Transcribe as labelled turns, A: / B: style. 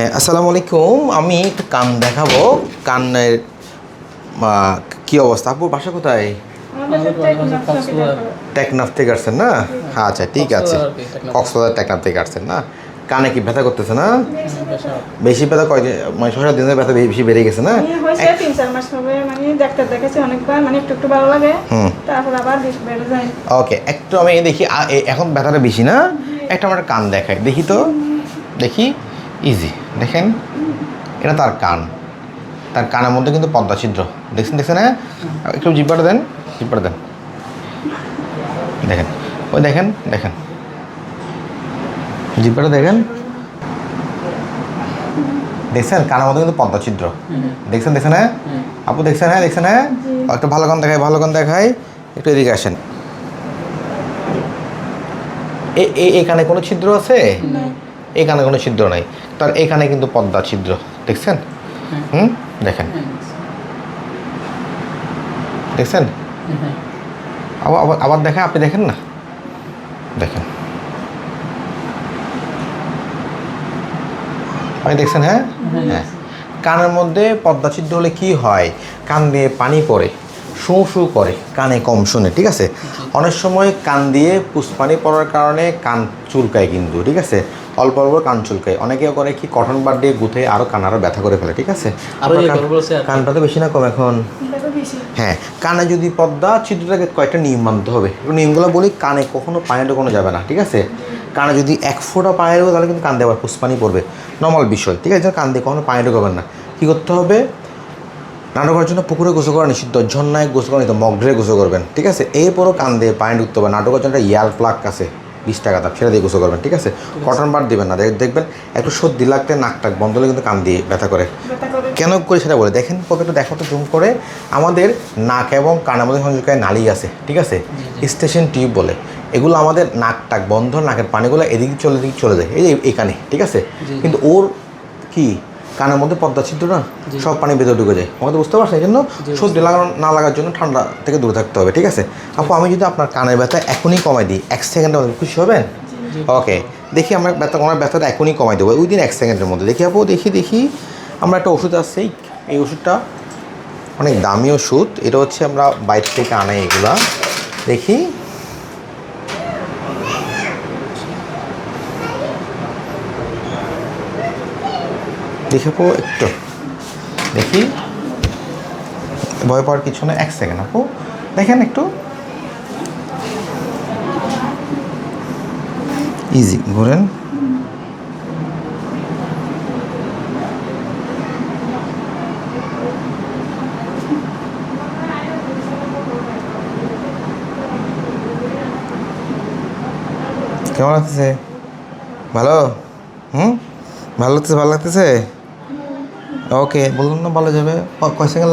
A: হ্যাঁ, আসসালামু আলাইকুম। আমি একটু কান দেখাবো। কানের কি অবস্থা? আপুর বাসা কোথায়? টেকনাফ থেকে আসছেন না? হ্যাঁ আচ্ছা ঠিক আছে।
B: কক্সবাজার টেকনাফ।
A: থেকে আসছেন না? কানে কি ব্যথা করতেছে না? বেশি ব্যথা কয় মানে ছয় সাত দিনের ব্যথা বেশি বেশি বেড়ে গেছে না?
C: তিন চার মাস হবে মানে ডাক্তার দেখেছি অনেকবার মানে একটু একটু ভালো লাগে। তারপর আবার বেড়ে যায়।
A: ওকে একটু আমি দেখি এখন ব্যথাটা বেশি না? একটা আমার কান দেখাই। দেখি তো। দেখি। ইজি দেখেন এটা তার কান। তার কানের মধ্যে কিন্তু পদ্মা ছিদ্র। দেখছেন দেখছেন হ্যাঁ? একটু জিব্বাটা দেন জিব্বাটা দেন। দেখেন ওই দেখেন দেখেন। জিব্বাটা দেখেন। দেখছেন কানের মধ্যে কিন্তু পদ্মা ছিদ্র। দেখছেন দেখছেন হ্যাঁ? আপু দেখছেন হ্যাঁ? দেখছেন হ্যাঁ? একটু ভালো গান দেখায় ভালো গান দেখায় একটু এদিকে আসেন। এখানে কোনো ছিদ্র আছে? এখানে কোনো ছিদ্র নাই। তার এখানে কিন্তু পদ্মা ছিদ্র দেখছেন? হুম? দেখেন। দেখছেন? আবার আবার আবার দেখেন আপনি দেখেন না? দেখেন। আপনি দেখছেন হ্যাঁ? হ্যাঁ। কানের মধ্যে পদ্মা ছিদ্র হলে কি হয়? কান দিয়ে পানি পড়ে। শু শু করে কানে কম শুনে ঠিক আছে? অনেক সময় কান দিয়ে পুষ্পানি পড়ার কারণে কান চুলকায় কিন্তু ঠিক আছে? অল্প অল্প কান চুলকায়। অনেকে করে কি কটন বার দিয়ে গুঁথে আরও কান আরও ব্যথা করে ফেলে ঠিক আছে। কানটা তো বেশি না কম এখন?
C: এটা তো বেশি।
A: হ্যাঁ কানে যদি পদ্মা চিত্রটাকে কয়েকটা নিয়ম মানতে হবে। একটু নিয়মগুলো বলি কানে কখনো পানি ঢোকানো যাবে না ঠিক আছে? কানে যদি এক ফোঁটা পানি ঢোকে তাহলে কিন্তু কান দিয়ে আবার পুষ্পানি পড়বে। নর্মাল বিষয় ঠিক আছে? কান দিয়ে কখনো পানি ঢোকাবেন না। কী করতে হবে? নাটকের জন্য পুকুরে গোসল করা নিষিদ্ধ ঝর্ণায় গোসল করা নিতে মগড্রে গোসল করবেন ঠিক আছে? এরপরও কান দিয়ে পানি ঢুকতে হবে নাটকের জন্য একটা ইয়ার প্লাগ আছে বিশ টাকা দাম সেটা দিয়ে গোসল করবেন ঠিক আছে? কটন বার দিবেন না দেখবেন একটু সর্দি লাগতে নাক টাক বন্ধ হলে কিন্তু কান দিয়ে ব্যথা করে। কেন করে সেটা বলে দেখেন পকেটে দেখো তো জুম করে আমাদের নাক এবং কানের মধ্যে সংযোগকারী নালী আছে ঠিক আছে? স্টেশন টিউব বলে। এগুলো আমাদের নাক টাক বন্ধ নাকের পানিগুলো এদিকে চলে এদিকে চলে যায় এই যে এখানে ঠিক আছে? কিন্তু ওর কি কানের মধ্যে পদ্মা ছিদ্র না? সব পানি ভেতরে ঢুকে যায়। আমাদের বুঝতে পারছেন এই জন্য সর্দি লাগানো না লাগার জন্য ঠান্ডা থেকে দূরে থাকতে হবে ঠিক আছে? আপু আমি যদি আপনার কানের ব্যথা এখনই কমাই দিই এক সেকেন্ডের মধ্যে খুশি হবেন? ওকে দেখি আমরা ব্যথা আমার ব্যথাটা এখনই কমাই দেবো ওই দিন এক সেকেন্ডের মধ্যে। দেখি আপু দেখি দেখি আমরা একটা ওষুধ আছে এই- এই ওষুধটা অনেক দামি ওষুধ এটা হচ্ছে আমরা বাইরে থেকে আনাই এগুলা। দেখি। দেখে আপু একটু। দেখি। ভয় পাওয়ার কিছু না এক সেকেন্ড আপু। দেখেন একটু। ইজি ঘুরেন। কেমন লাগতেছে? ভালো? হুম? ভালো লাগতেছে ভালো লাগতেছে? ওকে বললাম না ভালো যাবে। কয় সেকেন্ড